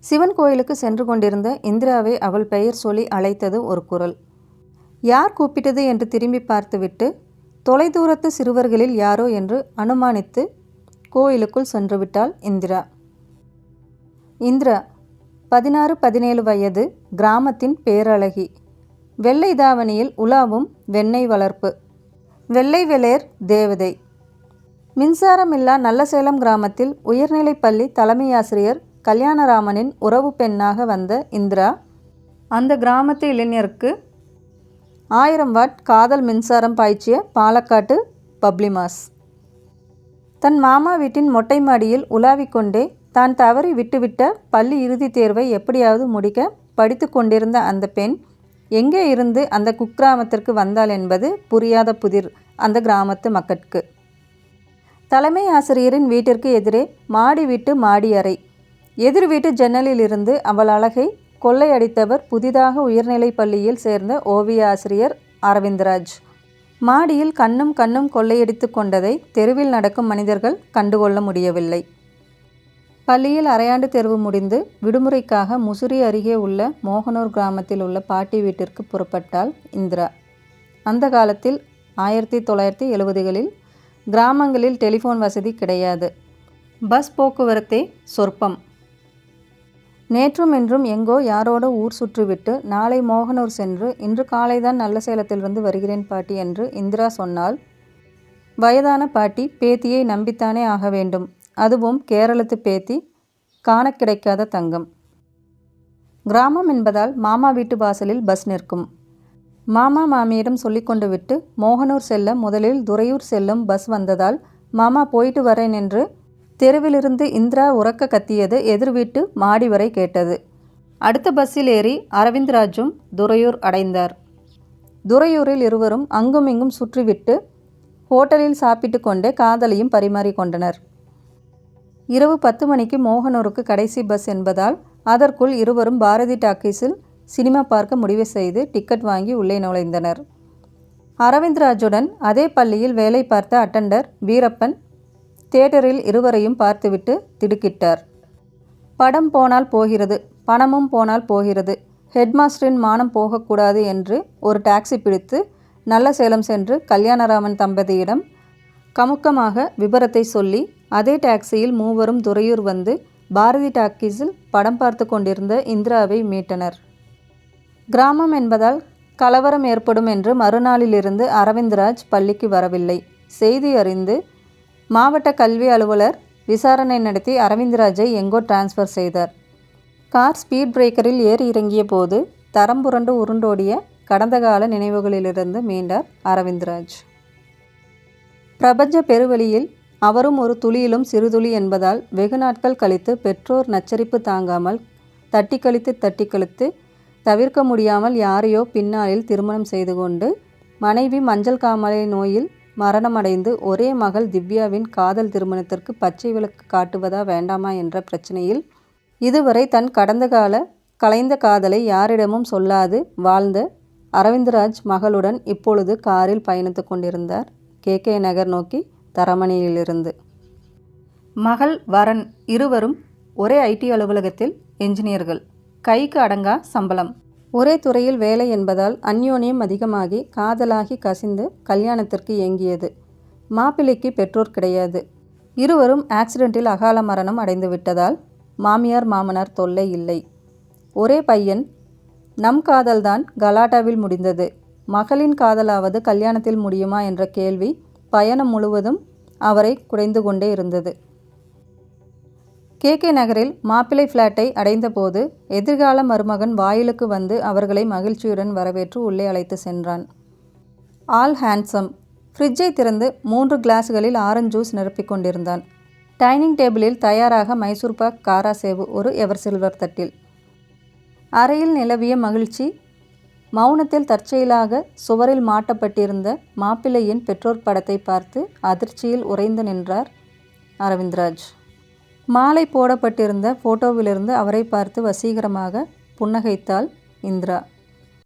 சிவன் கோயிலுக்கு சென்று கொண்டிருந்த இந்திராவை அவள் பெயர் சொல்லி அழைத்தது ஒரு குரல். யார் கூப்பிட்டது? என்று திரும்பி பார்த்துவிட்டு தொலைதூரத்து சிறுவர்களில் யாரோ? என்று அனுமானித்து கோயிலுக்குள் சென்றுவிட்டாள் இந்திரா. இந்திரா பதினாறு பதினேழு வயது கிராமத்தின் பேரழகி. வெள்ளை தாவணியில் உலாவும் வெண்ணெய் வளர்ப்பு. வெள்ளை வெளேர் தேவதை. மின்சாரமில்லா நல்லசேலம் கிராமத்தில் உயர்நிலைப் பள்ளி தலைமையாசிரியர் கல்யாணராமனின் உறவு பெண்ணாக வந்த இந்திரா அந்த கிராமத்து இளைஞருக்கு ஆயிரம் வாட் காதல் மின்சாரம் பாய்ச்சிய பாலக்காட்டு பப்ளிமாஸ். தன் மாமா வீட்டின் மொட்டை மாடியில் உலாவிக் கொண்டே தான் தவறி விட்டுவிட்ட பள்ளி இறுதித் தேர்வை எப்படியாவது முடிக்க படித்து கொண்டிருந்த அந்த பெண் எங்கே இருந்து அந்த குக்கிராமத்திற்கு வந்தாள் என்பது புரியாத புதிர் அந்த கிராமத்து மக்கட்கு. தலைமை ஆசிரியரின் வீட்டிற்கு எதிரே மாடி வீட்டு மாடி அறை எதிர் வீட்டு ஜன்னலிலிருந்து அவள் அழகை கொள்ளையடித்தவர் புதிதாக உயர்நிலைப் பள்ளியில் சேர்ந்த ஓவிய ஆசிரியர் அரவிந்தராஜ். மாடியில் கண்ணும் கண்ணும் கொள்ளையடித்து கொண்டதை தெருவில் நடக்கும் மனிதர்கள் கண்டுகொள்ள முடியவில்லை. பள்ளியில் அரையாண்டு தேர்வு முடிந்து விடுமுறைக்காக முசிறி அருகே உள்ள மோகனூர் கிராமத்தில் உள்ள பாட்டி வீட்டிற்கு புறப்பட்டாள் இந்திரா. அந்த காலத்தில் ஆயிரத்தி தொள்ளாயிரத்தி எழுபதுகளில் கிராமங்களில் டெலிஃபோன் வசதி கிடையாது. பஸ் போக்குவரத்தே சொற்பம். நேற்றும் இன்றும் எங்கோ யாரோட ஊர் சுற்றிவிட்டு நாளை மோகனூர் சென்று இன்று காலைதான் நல்ல சேலத்திலிருந்து வருகிறேன் பாட்டி என்று இந்திரா சொன்னால். வயதான பாட்டி பேத்தியை நம்பித்தானே ஆக வேண்டும். அதுவும் கேரளத்து பேத்தி காண கிடைக்காத தங்கம். கிராமம் என்பதால் மாமா வீட்டு வாசலில் பஸ் நிற்கும். மாமா மாமியிடம் சொல்லிக்கொண்டு விட்டு மோகனூர் செல்ல முதலில் துறையூர் செல்லும் பஸ் வந்ததால் மாமா போயிட்டு வரேன் என்று தெருவிலிருந்து இந்திரா உறக்க கத்தியது எதிர் வீட்டு மாடி வரை கேட்டது. அடுத்த பஸ்ஸில் ஏறி அரவிந்த்ராஜும் துறையூர் அடைந்தார். துறையூரில் இருவரும் அங்குமிங்கும் சுற்றிவிட்டு ஹோட்டலில் சாப்பிட்டு கொண்டே காதலையும் பரிமாறிக்கொண்டனர் இரவு பத்து மணிக்கு மோகனூருக்கு கடைசி பஸ் என்பதால் அதற்குள் இருவரும் பாரதி டாக்கீஸில் சினிமா பார்க்க முடிவு செய்து டிக்கெட் வாங்கி உள்ளே நுழைந்தனர். அரவிந்த்ராஜுடன் அதே பள்ளியில் வேலை பார்த்த அட்டண்டர் வீரப்பன் தியேட்டரில் இருவரையும் பார்த்துவிட்டு திடுக்கிட்டார். படம் போனால் போகிறது பணமும் போனால் போகிறது. ஹெட்மாஸ்டரின் மானம் போகக்கூடாது என்று ஒரு டாக்ஸி பிடித்து நல்ல சேலம் சென்று கல்யாணராமன் தம்பதியிடம் கமுக்கமாக விபரத்தை சொல்லி அதே டாக்ஸியில் மூவரும் துறையூர் வந்து பாரதி டாக்கீஸில் படம் பார்த்து கொண்டிருந்த இந்திராவை மீட்டனர். கிராமம் என்பதால் கலவரம் ஏற்படும் என்று மறுநாளிலிருந்து அரவிந்த்ராஜ் பள்ளிக்கு வரவில்லை. செய்தி அறிந்து மாவட்ட கல்வி அலுவலர் விசாரணை நடத்தி அரவிந்த்ராஜை எங்கோ டிரான்ஸ்ஃபர் செய்தார். கார் ஸ்பீட் பிரேக்கரில் ஏறி இறங்கிய போது தரம் புரண்டு உருண்டோடிய கடந்த கால நினைவுகளிலிருந்து மீண்டார் அரவிந்த்ராஜ் பிரபஞ்ச பெருவெளியில் அவரும் ஒரு துளியிலும் சிறுதுளி என்பதால் வெகு நாட்கள் கழித்து பெற்றோர் நச்சரிப்பு தாங்காமல் தட்டி கழித்து தட்டி கழித்து தவிர்க்க முடியாமல் யாரையோ பின்னாளில் திருமணம் செய்து கொண்டு மனைவி மஞ்சள் காமலை நோயில் மரணமடைந்து ஒரே மகள் திவ்யாவின் காதல் திருமணத்திற்கு பச்சை விளக்கு காட்டுவதா வேண்டாமா என்ற பிரச்சனையில் இதுவரை தன் கடந்த கால கலைந்த காதலை யாரிடமும் சொல்லாது வாழ்ந்த அரவிந்தராஜ் மகளுடன் இப்பொழுது காரில் பயணித்து கொண்டிருந்தார். கே. கே. நகர் நோக்கி தரமணியிலிருந்து. மகள் வரன் இருவரும் ஒரே ஐடி அலுவலகத்தில் என்ஜினியர்கள். கைக்கு அடங்கா சம்பளம். ஒரே துறையில் வேலை என்பதால் அந்யோன்யம் அதிகமாகி காதலாகி கசிந்து கல்யாணத்திற்கு இயங்கியது மாப்பிள்ளைக்கு பெற்றோர் கிடையாது. இருவரும் ஆக்சிடென்ட்டில் அகால மரணம் அடைந்து விட்டதால் மாமியார் மாமனார் தொல்லை இல்லை. ஒரே பையன். நம் காதல்தான் கலாட்டாவில் முடிந்தது. மகளின் காதலாவது கல்யாணத்தில் முடியுமா என்ற கேள்வி பயணம் முழுவதும் அவரை குடைந்து கொண்டே இருந்தது. கே கே நகரில் மாப்பிள்ளை ஃப்ளாட்டை அடைந்தபோது எதிர்கால மருமகன் வாயிலுக்கு வந்து அவர்களை மகிழ்ச்சியுடன் வரவேற்று உள்ளே அழைத்து சென்றான். All handsome. ஃப்ரிட்ஜை திறந்து மூன்று கிளாஸ்களில் ஆரஞ்சு ஜூஸ் நிரப்பிக் கொண்டிருந்தான். டைனிங் டேபிளில் தயாராக மைசூர் பாக் காரா சேவு ஒரு எவர் சில்வர் தட்டில். அறையில் நிலவிய மகிழ்ச்சி மௌனத்தில் தற்செயலாக சுவரில் மாட்டப்பட்டிருந்த மாப்பிள்ளையின் பெற்றோர் படத்தை பார்த்து அதிர்ச்சியில் உறைந்து நின்றார் அரவிந்த்ராஜ். மாலை போடப்பட்டிருந்த போட்டோவிலிருந்து அவரை பார்த்து வசீகரமாக புன்னகைத்தாள் இந்திரா.